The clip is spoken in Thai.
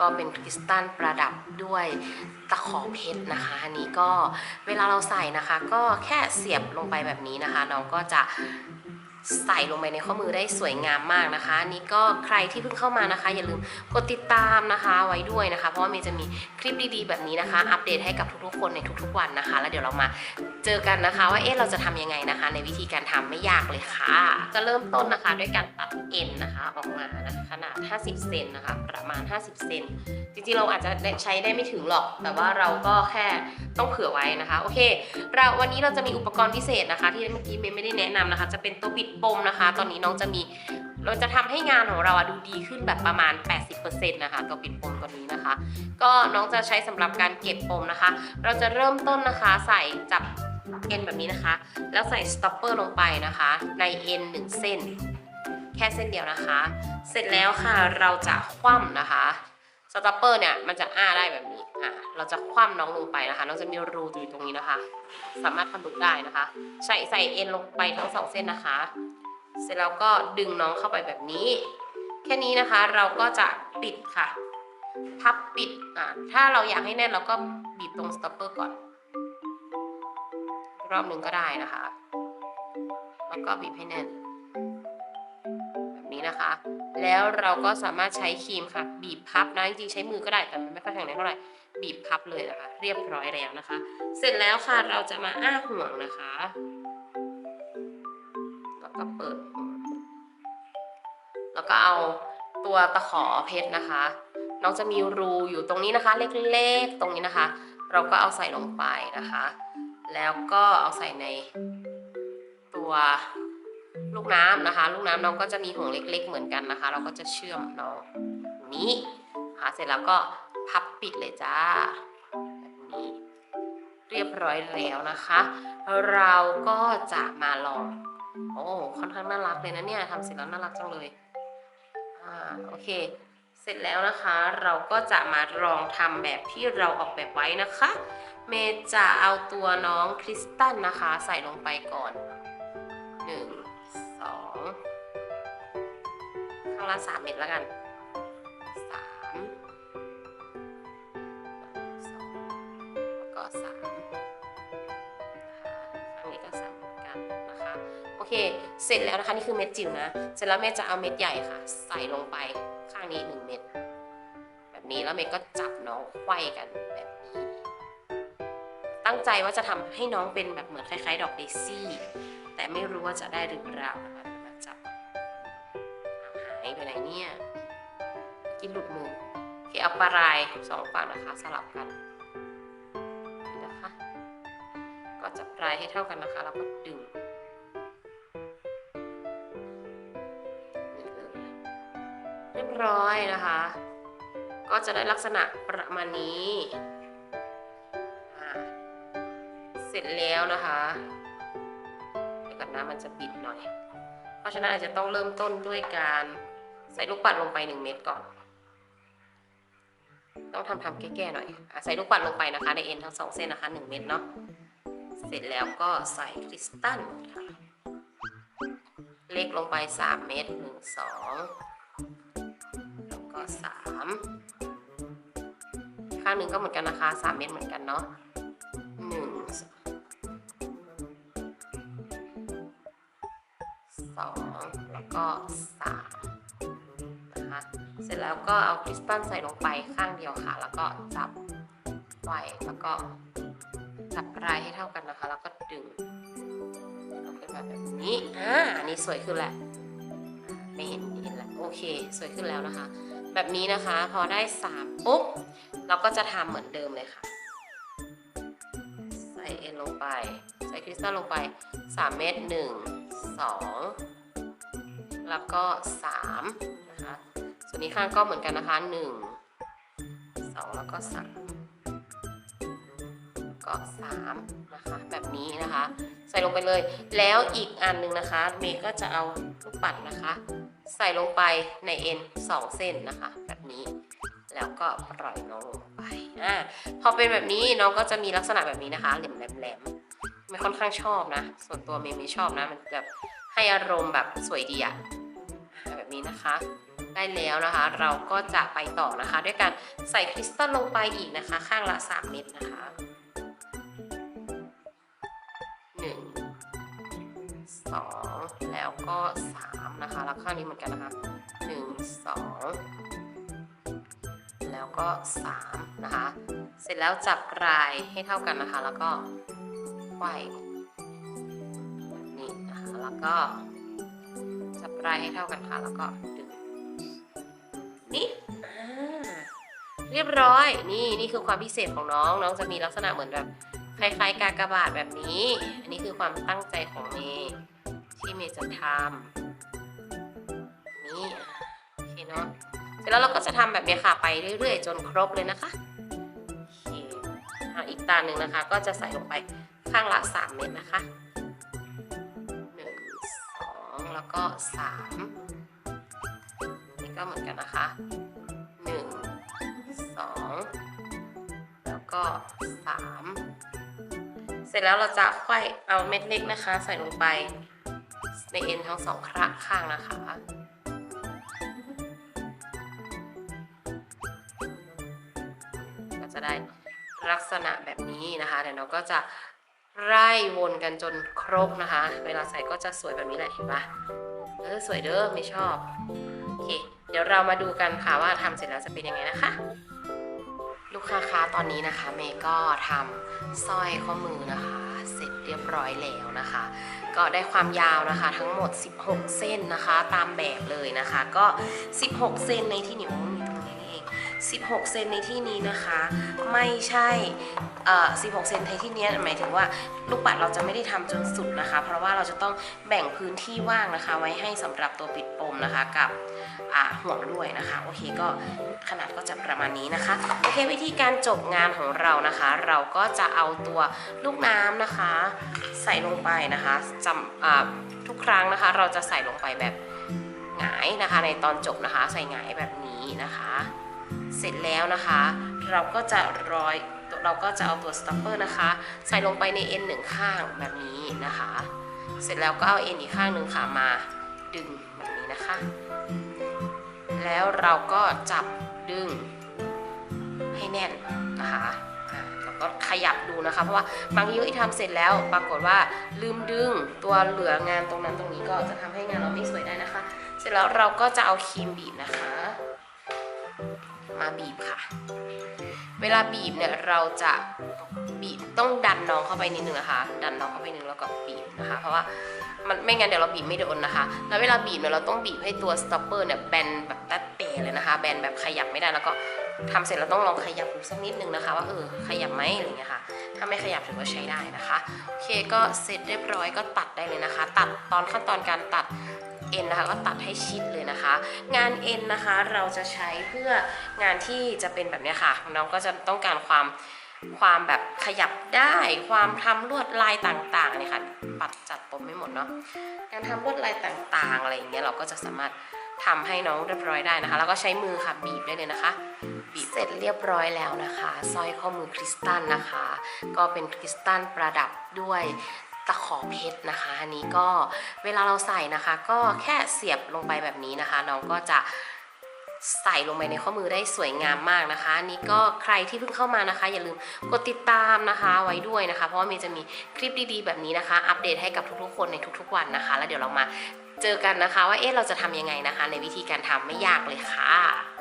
ก็เป็นคริสตัลประดับด้วยตะขอเพชรนะคะ อันนี้ก็เวลาเราใส่นะคะ ก็แค่เสียบลงไปแบบนี้นะคะ น้องก็จะ ใส่ลงไปในข้อมือได้สวยงามมากนะคะนนี้ก็ใครที่เพิ่งเข้ามานะคะ อย่าลืมกดติดตามนะคะไว้ด้วยนะคะ เพราะว่าเมย์จะมีคลิปดีๆแบบนี้นะคะ อัปเดตให้กับทุกๆ คนในทุกๆวันนะคะ แล้วเดี๋ยวเรามาเจอกันนะคะ ว่าเอ๊ะเราจะทำยังไงนะคะ ในวิธีการทำไม่ยากเลยค่ะ จะเริ่มต้นนะคะด้วยการตัดเอ็นนะคะ ออกมานะคะขนาด 50 เซนนะคะ ประมาณ 50 เซนจริงๆเราอาจจะใช้ได้ไม่ถึงหรอก แต่ว่าเราก็แค่ต้องเผื่อไว้นะคะโอเค เราวันนี้เราจะมีอุปกรณ์พิเศษนะคะ ที่เมื่อกี้เมย์ไม่ได้แนะนำนะคะ จะเป็นตัวปิดปมนะคะ ตอนนี้น้องจะมีเราจะทำให้งานของเราดูดีขึ้นแบบประมาณ 80%นะคะตัวปิดปมตัวนี้นะคะ ก็น้องจะใช้สำหรับการเก็บปมนะคะ เราจะเริ่มต้นนะคะใส่จับเอ็นแบบนี้นะคะ แล้วใส่สต็อปเปอร์ลงไปนะคะ ในเอ็นหนึ่งเส้น แค่เส้นเดียวนะคะ เสร็จแล้วค่ะเราจะคว่ำนะคะ สต็อปเปอร์เนี่ยมันจะอ้าได้แบบนี้อะเราจะคว่ำน้องลงไปนะคะ น้องจะมีรูอยู่ตรงนี้นะคะ สามารถทะลุได้นะคะ ใส่ใส่เอ็นลงไปทั้งสองเส้นนะคะ เสร็จแล้วก็ดึงน้องเข้าไปแบบนี้ แค่นี้นะคะเราก็จะปิดค่ะ พับปิดอะถ้าเราอยากให้แน่นเราก็บีบตรงสต็อปเปอร์ก่อน รอบหนึ่งก็ได้นะคะ แล้วก็บีบให้แน่น แบบนี้นะคะ แล้วเราก็สามารถใช้ครีมค่ะ บีบพับนะจริงๆใช้มือก็ได้แต่มันไม่ค่อยแข็งแรงเท่าไหร่บีบพับเลยนะคะ เรียบร้อยแล้วนะคะ เสร็จแล้วค่ะเราจะมาอ้าห่วงนะคะแล้วก็เปิดแล้วก็เอาตัวตะขอเพชรนะคะ น้องจะมีรูอยู่ตรงนี้นะคะ เล็กๆตรงนี้นะคะ เราก็เอาใส่ลงไปนะคะ แล้วก็เอาใส่ในตัว ลูกน้ำนะคะ ลูกน้ำน้องก็จะมีห่วงเล็ก ๆ เหมือนกันนะคะ เราก็จะเชื่อมน้องนี้ค่ะเสร็จแล้วก็พับปิดเลยจ้าแบบนี้เรียบร้อยแล้วนะคะ เราก็จะมาลอง โอ้ค่อนข้างน่ารักเลยนะเนี่ยทำเสร็จแล้วน่ารักจังเลยอ่าโอเค เสร็จแล้วนะคะ เราก็จะมาลองทำแบบที่เราออกแบบไว้นะคะ เมจะเอาตัวน้องคริสตัลนะคะ ใส่ลงไปก่อนหนึ่งางละสามเม็ดแล้วกันสามสองแล้วก็สามข้างนี้ก็สามเหมือนกันนะคะโอเค เสร็จแล้วนะคะนี่คือเม็ดจิ๋วนะ เสร็จแล้วเมย์จะเอาเม็ดใหญ่ค่ะ ใส่ลงไปข้างนี้หนึ่งเม็ดแบบนี้แล้วเมย์ก็จับน้องไขว้กันแบบนี้ ตั้งใจว่าจะทำให้น้องเป็นแบบเหมือนคล้ายๆ ดอกเดซี่ แต่ไม่รู้ว่าจะได้หรือเปล่านะคะ ไปไหนเนี่ย กินหลุดมือโอเคเอาปลายสองฝั่งนะคะสลับกันนะคะ ก็จับปลายให้เท่ากันนะคะ แล้วก็ดึงเลยเรียบร้อยนะคะ ก็จะได้ลักษณะประมาณนี้เสร็จแล้วนะคะเดี๋ยวกันนะมันจะบิดหน่อย เพราะฉะนั้นอาจจะต้องเริ่มต้นด้วยการ ใส่ลูกปัดลงไป1เม็ดก่อน ต้องทำทำแก้ๆหน่อยอใส่ลูกปัดลงไปนะคะ ในเอ็นทั้งสองเส้นนะคะ1เม็ดเนาะ เสร็จแล้วก็ใส่คริสตัลค่ะ เล็กลงไป3เม็ด1 2แล้วก็3ข้างหนึ่งก็เหมือนกันนะคะ3เม็ดเหมือนกันเนาะ1สองแล้วก็สาม นะคะ เสร็จแล้วก็เอาคริสตัลใส่ลงไปข้างเดียวค่ะ แล้วก็จับไว้แล้วก็จับปลายให้เท่ากันนะคะ แล้วก็ดึงเอาขึ้นมาแบบนี้อ่าอันนี้สวยขึ้นแหละไม่เห็นไม่เห็นแล้วโอเค สวยขึ้นแล้วนะคะ แบบนี้นะคะพอได้สามปุ๊บเราก็จะทำเหมือนเดิมเลยค่ะ ใส่เอ็นลงไป ใส่คริสตัลลงไป 3 เม็ด1 2 แล้วก็ 3 นะคะส่วนี้ข้างก็เหมือนกันนะคะ1 2แล้วก็3แล้วก็3นะคะแบบนี้นะคะ ใส่ลงไปเลย แล้วอีกอันหนึ่งนะคะเมย์ก็จะเอาลูกปัดนะคะ ใส่ลงไปในเอ็น2เส้นนะคะ แบบนี้แล้วก็ปล่อยน้องลงไปอ่าพอเป็นแบบนี้น้องก็จะมีลักษณะแบบนี้นะคะแหลมๆไม่ค่อนข้างชอบนะ ส่วนตัวเมย์ไม่ชอบนะ มันจะให้อารมณ์แบบสวยดีอะ นะคะ ได้แล้วนะคะ เราก็จะไปต่อนะคะ ด้วยการใส่คริสตัลลงไปอีกนะคะ ข้างละ 3 เม็ดนะคะ 1 2 แล้วก็ 3 นะคะ แล้วข้างนี้เหมือนกันนะคะ 1 2แล้วก็ 3 นะคะ เสร็จแล้วจับกลายให้เท่ากันนะคะ แล้วก็ไขว้นี้นะคะ แล้วก็ จับปลายให้เท่ากันค่ะ แล้วก็ดึงนี่เรียบร้อยนี่นี่คือความพิเศษของน้องน้องจะมีลักษณะเหมือนแบบคล้ายๆ กากบาทแบบนี้ อันนี้คือความตั้งใจของเมย์ที่เมย์จะทำนี่โอเคเนาะเสร็จแล้วเราก็จะทำแบบนี้ค่ะไปเรื่อยๆ จนครบเลยนะคะโอเคอีกตาหนึ่งนะคะ ก็จะใส่ลงไปข้างละ 3 เม็ดนะคะ ก็3นี่ก็เหมือนกันนะคะ 1 2 แล้วก็ 3 เสร็จแล้วเราจะไขว้เอาเม็ดเล็กนะคะ ใส่ลงไปในเอ็นทั้งสองข้างนะคะก็จะได้ลักษณะแบบนี้นะคะเดี๋ยวเราก็จะไล่วนกันจนครบนะคะ เวลาใส่ก็จะสวยแบบนี้แหละเห็นปะ เออสวยเด้อไม่ชอบโอเค เดี๋ยวเรามาดูกันค่ะว่าทำเสร็จแล้วจะเป็นยังไงนะคะ ลูกค้าคะตอนนี้นะคะเมย์ก็ทำสร้อยข้อมือนะคะ เสร็จเรียบร้อยแล้วนะคะ ก็ได้ความยาวนะคะ ทั้งหมด 16 เส้นนะคะ ตามแบบเลยนะคะ ก็ 16 เส้นในที่นิ้ว 16 เซนในที่นี้นะคะ ไม่ใช่ 16 เซนในที่นี้หมายถึงว่าลูกปัดเราจะไม่ได้ทำจนสุดนะคะ เพราะว่าเราจะต้องแบ่งพื้นที่ว่างนะคะ ไว้ให้สำหรับตัวปิดปมนะคะกับห่วงด้วยนะคะ โอเคก็ขนาดก็จะประมาณนี้นะคะโอเควิธีการจบงานของเรานะคะ เราก็จะเอาตัวลูกน้ำนะคะ ใส่ลงไปนะคะจำทุกครั้งนะคะ เราจะใส่ลงไปแบบหงายนะคะ ในตอนจบนะคะ ใส่หงายแบบนี้นะคะ ร็จแล้วนะคะ เราก็จะร้อยเราก็จะเอาตัวสต็อปเปอร์นะคะ ใส่ลงไปในเอ็นหนึ่งข้างแบบนี้นะคะ เสร็จแล้วก็เอาเอ็นอีกข้างหนึ่งค่ะมาดึงแบบนี้นะคะ แล้วเราก็จับดึงให้แน่นนะคะแล้วก็ขยับดูนะคะ เพราะว่าบางทีที่ทำเสร็จแล้วปรากฏว่าลืมดึงตัวเหลืองานตรงนั้นตรงนี้ก็จะทำให้งานเราไม่สวยได้นะคะ เสร็จแล้วเราก็จะเอาครีมบีบนะคะ มาบีบค่ะ เวลาบีบเนี่ยเราจะบีบต้องดันน้องเข้าไปนิดนึงนะคะ ดันน้องเข้าไปนิดนึงแล้วก็บีบนะคะ เพราะว่ามันไม่งั้นเดี๋ยวเราบีบไม่โดนนะคะ แล้วเวลาบีบเนี่ยเราต้องบีบให้ตัวสต็อปเปอร์เนี่ยแบนแบบตัดเป๋เลยนะคะ แบนแบบขยับไม่ได้แล้วก็ทำเสร็จเราต้องลองขยับดูสักนิดนึงนะคะ ว่าเออขยับไหมอะไรเงี้ยค่ะ ถ้าไม่ขยับถือว่าใช้ได้นะคะ โอเคก็เสร็จเรียบร้อยก็ตัดได้เลยนะคะ ตัดตอนขั้นตอนการตัด เอ็นนะคะก็ตัดให้ชิดเลยนะคะ งานเอ็นนะคะเราจะใช้เพื่องานที่จะเป็นแบบนี้ค่ะ น้องก็จะต้องการความความแบบขยับได้ความทำลวดลายต่างๆเนี่ยค่ะ ปัดจัดปมไม่หมดเนาะการทำลวดลายต่างๆ อะไรอย่างเงี้ยเราก็จะสามารถทำให้น้องเรียบร้อยได้นะคะ แล้วก็ใช้มือค่ะบีบได้เลยนะคะ บีบเสร็จเรียบร้อยแล้วนะคะสร้อยข้อมือคริสตัลนะคะ ก็เป็นคริสตัลประดับด้วย ตะขอเพชรนะคะ อันนี้ก็เวลาเราใส่นะคะ ก็แค่เสียบลงไปแบบนี้นะคะ น้องก็จะใส่ลงไปในข้อมือได้สวยงามมากนะคะอันนี้ก็ใครที่เพิ่งเข้ามานะคะ อย่าลืมกดติดตามนะคะไว้ด้วยนะคะ เพราะว่ามีจะมีคลิปดีๆแบบนี้นะคะ อัปเดตให้กับทุกๆ คนในทุกๆวันนะคะ แล้วเดี๋ยวเรามาเจอกันนะคะ ว่าเอ๊ะเราจะทำยังไงนะคะ ในวิธีการทำไม่ยากเลยค่ะ